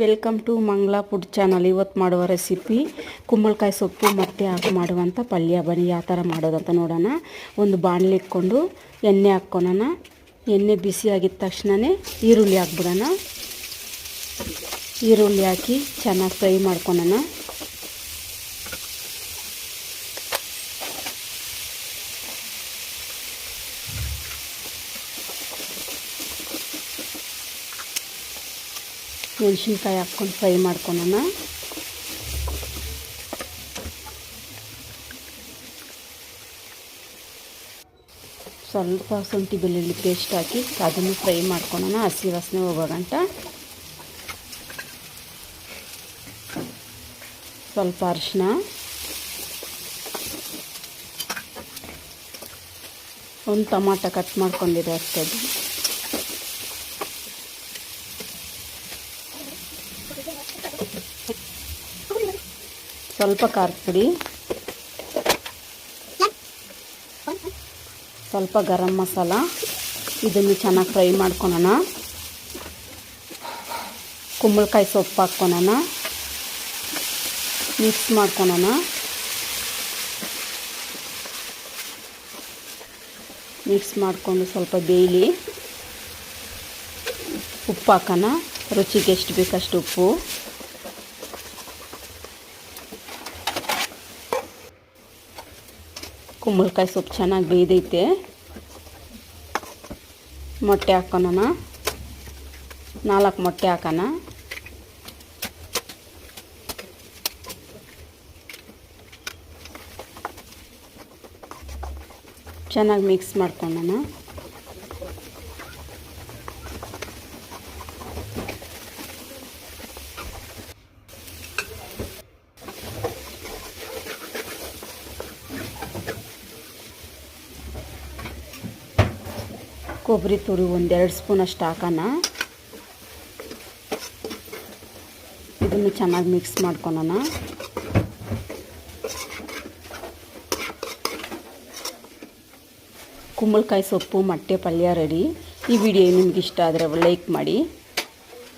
Welcome to Mangla food channel. ಇವತ್ತು ಮಾಡುವ recipe ಕುಂಬಳಕಾಯಿ ಸೊಪ್ಪು ಮತ್ತೆ ಹಾಕಿ ಮಾಡುವಂಥ ಪಲ್ಯ. ಬನ್ನಿ, ಯಾವ ಥರ ಮಾಡೋದಂತ ನೋಡೋಣ. ಒಂದು ಬಾಣಲಿ ಇಟ್ಕೊಂಡು ಎಣ್ಣೆ ಹಾಕ್ಕೊಳೋಣ. ಎಣ್ಣೆ ಬಿಸಿ ಆಗಿದ ತಕ್ಷಣವೇ ಈರುಳ್ಳಿ ಹಾಕ್ಬಿಡೋಣ. ಈರುಳ್ಳಿ ಹಾಕಿ ಚೆನ್ನಾಗಿ ಫ್ರೈ ಮಾಡ್ಕೊಳೋಣ. ಮೆಣಸಿನ್ಕಾಯಿ ಹಾಕ್ಕೊಂಡು ಫ್ರೈ ಮಾಡ್ಕೊಳೋಣ. ಸ್ವಲ್ಪ ಶುಂಠಿ ಬೆಳ್ಳುಳ್ಳಿ ಪೇಸ್ಟ್ ಹಾಕಿ ಅದನ್ನು ಫ್ರೈ ಮಾಡ್ಕೊಳೋಣ. ಹಸಿ ವಾಸನೆ ಹೋಗೋ ಗಂಟ. ಸ್ವಲ್ಪ ಅರಿಶಿನ ಒಂದು ಟೊಮಾಟೊ ಕಟ್ ಮಾಡ್ಕೊಂಡಿರೋ ಅಷ್ಟೇ ಸ್ವಲ್ಪ ಖಾರದ ಪುಡಿ. ಸ್ವಲ್ಪ ಗರಂ ಮಸಾಲ. ಇದನ್ನು ಚೆನ್ನಾಗಿ ಫ್ರೈ ಮಾಡ್ಕೊಳೋಣ. ಕುಂಬಳಕಾಯಿ ಸೊಪ್ಪು ಹಾಕ್ಕೊಳೋಣ. ಮಿಕ್ಸ್ ಮಾಡ್ಕೊಳೋಣ. ಮಿಕ್ಸ್ ಮಾಡಿಕೊಂಡು ಸ್ವಲ್ಪ ಬೇಯಲಿ. ಉಪ್ಪು ಹಾಕೋಣ. ರುಚಿಗೆ ಎಷ್ಟು ಬೇಕಷ್ಟು ಉಪ್ಪು. ಕುಂಬಳಕಾಯಿ ಸೊಪ್ಪು ಚೆನ್ನಾಗಿ ಬೇಯ್ದೈತೆ. ಮೊಟ್ಟೆ ಹಾಕೋಣ ನಾಲ್ಕು ಮೊಟ್ಟೆ ಹಾಕೋಣ. ಚೆನ್ನಾಗಿ ಮಿಕ್ಸ್ ಮಾಡ್ಕೊಳ್ಳೋಣ ಕೊಬ್ಬರಿ ತುರಿ ಒಂದೆರಡು ಸ್ಪೂನ್ ಅಷ್ಟು ಹಾಕೋಣ. ಇದನ್ನು ಚೆನ್ನಾಗಿ ಮಿಕ್ಸ್ ಮಾಡ್ಕೊಳೋಣ. ಕುಂಬಳಕಾಯಿ ಸೊಪ್ಪು, ಮೊಟ್ಟೆ ಪಲ್ಯ ರೆಡಿ ಈ ವಿಡಿಯೋ ನಿಮ್ಗೆ ಇಷ್ಟ ಆದರೆ ಲೈಕ್ ಮಾಡಿ.